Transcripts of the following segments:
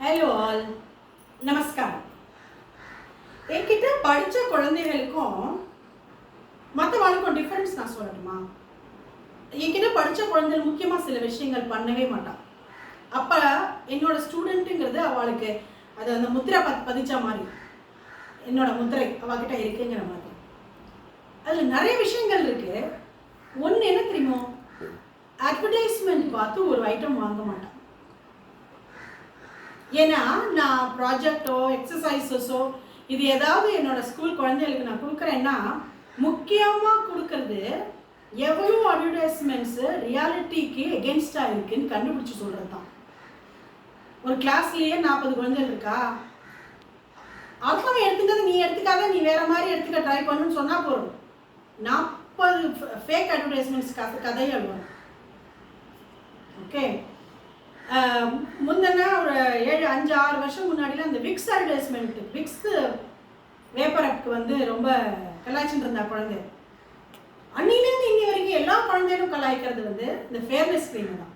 Hello all நமஸ்காரம் என்கிட்ட படித்த குழந்தைகளுக்கும் மற்றவங்களுக்கும் டிஃப்ரென்ஸ் நான் சொல்லணுமா என்கிட்ட படித்த குழந்தைகள் முக்கியமாக சில விஷயங்கள் பண்ணவே மாட்டான். அப்போ என்னோட ஸ்டூடெண்ட்டுங்கிறது அவளுக்கு அது அந்த முத்திரை பத் பதிச்ச மாதிரி. என்னோட முத்திரை அவகிட்ட இருக்குங்கிற மாதிரி. அதில் நிறைய விஷயங்கள் இருக்கு. ஒன்று என்ன தெரியுமோ? அட்வர்டைஸ்மெண்ட் பார்த்து ஒரு ஐட்டம் வாங்க மாட்டான். ஏன்னா நான் ப்ராஜெக்டோ எக்ஸசைசஸோ இது ஏதாவது என்னோட ஸ்கூல் குழந்தைகளுக்கு நான் கொடுக்குறேன்னா முக்கியமாக கொடுக்கறது எவ்வளோ அட்வர்டைஸ்மெண்ட்ஸு ரியாலிட்டிக்கு எகென்ஸ்டாக இருக்குன்னு கண்டுபிடிச்சி சொல்கிறது தான் ஒரு கிளாஸ்லேயே நாற்பது குழந்தைகள் இருக்கா? அடுத்தவங்க எடுத்துக்கிறது நீ எடுத்துக்காத நீ வேற மாதிரி எடுத்துக்க ட்ரை பண்ணுன்னு சொன்னால் போதும். நாற்பது ஃபேக் அட்வர்டைஸ்மெண்ட்ஸ் கதை கதைகள் ஓகே முந்தனா ஒரு ஏழு அஞ்சு ஆறு வருஷம் முன்னாடிலாம் அந்த விக்ஸ் அட்வர்டைஸ்மெண்ட் விக்ஸ் வேப்பரப்புக்கு வந்து ரொம்ப கலாய்ச்சிட்டு இருந்தா குழந்தை. அன்னிலேருந்து இன்னி வரைக்கும் எல்லா குழந்தைகளும் கலாய்க்கிறது வந்து இந்த ஃபேர்னஸ் க்ரீம் தான்.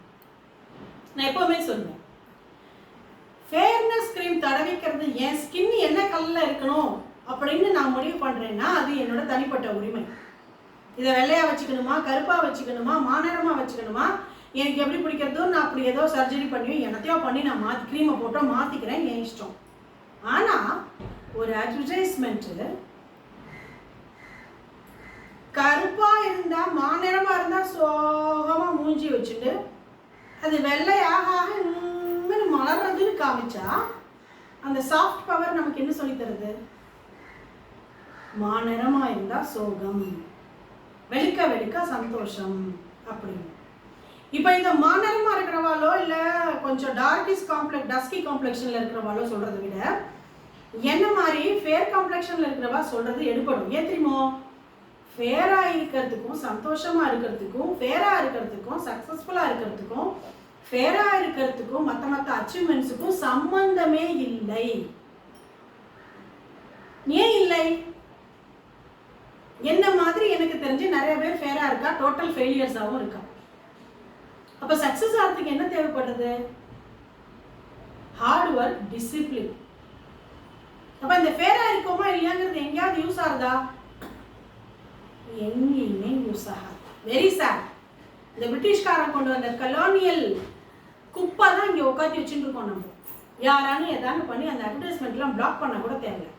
நான் எப்போவுமே சொல்லுவேன். ஃபேர்னஸ் க்ரீம் தடவிக்கிறது என் ஸ்கின் என்ன கலரில் இருக்கணும் அப்படின்னு நான் முடிவு பண்ணுறேன்னா அது என்னோட தனிப்பட்ட உரிமை. இதை வெள்ளையாக வச்சுக்கணுமா கருப்பாக வச்சுக்கணுமா மாநிறமாக வச்சுக்கணுமா எனக்கு எப்படி பிடிக்கிறதோ நான் அப்படி ஏதோ சர்ஜரி பண்ணி என்னத்தையோ பண்ணி நான் மாற்றி க்ரீமை போட்டோ மாற்றிக்கிறேன் என் இஷ்டம். ஆனால் ஒரு அட்வர்டைஸ்மெண்ட்டு கருப்பாக இருந்தால் மாநிறமாக இருந்தால் சோகமாக மூஞ்சி வச்சுட்டு அது வெள்ளையாக ஆக இன்னும் மலர்றதுன்னு காமிச்சா அந்த சாஃப்ட் பவர் நமக்கு என்ன சொல்லி தருது? மாநிறமாக இருந்தால் சோகம். வெளுக்க வெளுக்க சந்தோஷம் அப்படின்னு. இப்போ இந்த மாநிலமாக இருக்கிறவாளோ இல்லை கொஞ்சம் டார்கிஸ் காம்ப்ளெக்ஸ் டஸ்கி காம்ப்ளெக்ஷனில் இருக்கிறவாளோ சொல்கிறத விட என்ன மாதிரி ஃபேர் காம்ப்ளெக்ஷனில் இருக்கிறவா சொல்கிறது எடுபடும். ஏன் தெரியுமோ? ஃபேராக இருக்கிறதுக்கும் சந்தோஷமாக இருக்கிறதுக்கும் ஃபேராக இருக்கிறதுக்கும் சக்ஸஸ்ஃபுல்லாக இருக்கிறதுக்கும் ஃபேராக இருக்கிறதுக்கும் மற்ற மற்ற அச்சீவ்மெண்ட்ஸுக்கும் சம்பந்தமே இல்லை. ஏன் இல்லை? என்ன மாதிரி எனக்கு தெரிஞ்சு நிறைய பேர் ஃபேராக இருக்கா? டோட்டல் ஃபெயிலியர்ஸாகவும் இருக்கா? அப்போ சக்ஸஸ் ஆகிறதுக்கு என்ன தேவைப்படுறது ஹார்ட் ஒர்க் டிசிப்ளின் அப்போ இந்த ஃபேராக இருக்கோமா இல்லையாங்கிறது எங்கேயாவது யூஸ் ஆகுதா? எங்கேயுமே யூஸ் ஆகாது. வெரி சேட் இந்த பிரிட்டிஷ்காரன் கொண்டு வந்த கலோனியல் குப்பை தான் இங்கே உட்காந்து வச்சுட்டு இருக்கோம் நம்ம. யாரானு ஏதாவது பண்ணி அந்த அட்வர்டைஸ்மெண்ட்லாம் பிளாக் பண்ண கூட தேவையில்லை.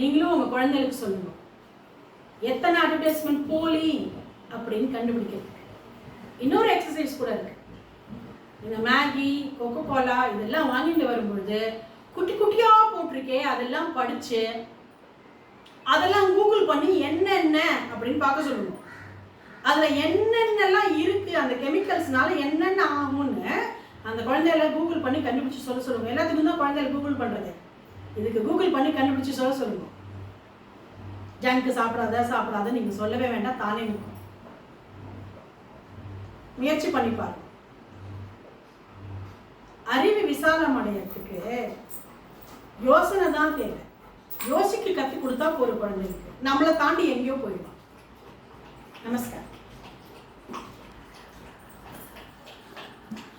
நீங்களும் உங்கள் குழந்தைகளுக்கு சொல்லுங்க. எத்தனை அட்வர்டைஸ்மெண்ட் போலி அப்படின்னு கண்டுபிடிக்கிறது இன்னொரு எக்ஸசைஸ் கூட இருக்கு. இந்த மேகி கொக்கோ கோலா இதெல்லாம் வாங்கிட்டு வரும்பொழுது குட்டி குட்டியாக போட்டிருக்கே அதெல்லாம் படித்து அதெல்லாம் கூகுள் பண்ணி என்னென்ன அப்படின்னு பார்க்க சொல்லுவோம். அதில் என்னென்னலாம் இருக்குது அந்த கெமிக்கல்ஸ்னால என்னென்ன ஆகும்னு அந்த குழந்தைகளை கூகுள் பண்ணி கண்டுபிடிச்சி சொல்ல சொல்லுங்க எல்லாத்துக்கும் தான் குழந்தைகள் கூகுள் பண்ணுறது இதுக்கு கூகுள் பண்ணி கண்டுபிடிச்சி சொல்ல சொல்லுங்க ஜங்க் சாப்பிடாத சாப்பிடாத நீங்கள் சொல்லவே வேண்டாம் தானே இருக்கும். முயற்சி பண்ணி பாருங்க அறிவு விசாலம் அடையறதுக்கு யோசனை தான் தேவை. யோசிக்க கற்றுக் கொடுத்தா போகிற குழந்தைங்களுக்கு நம்மளை தாண்டி எங்கேயோ போயிடும். நமஸ்காரம்.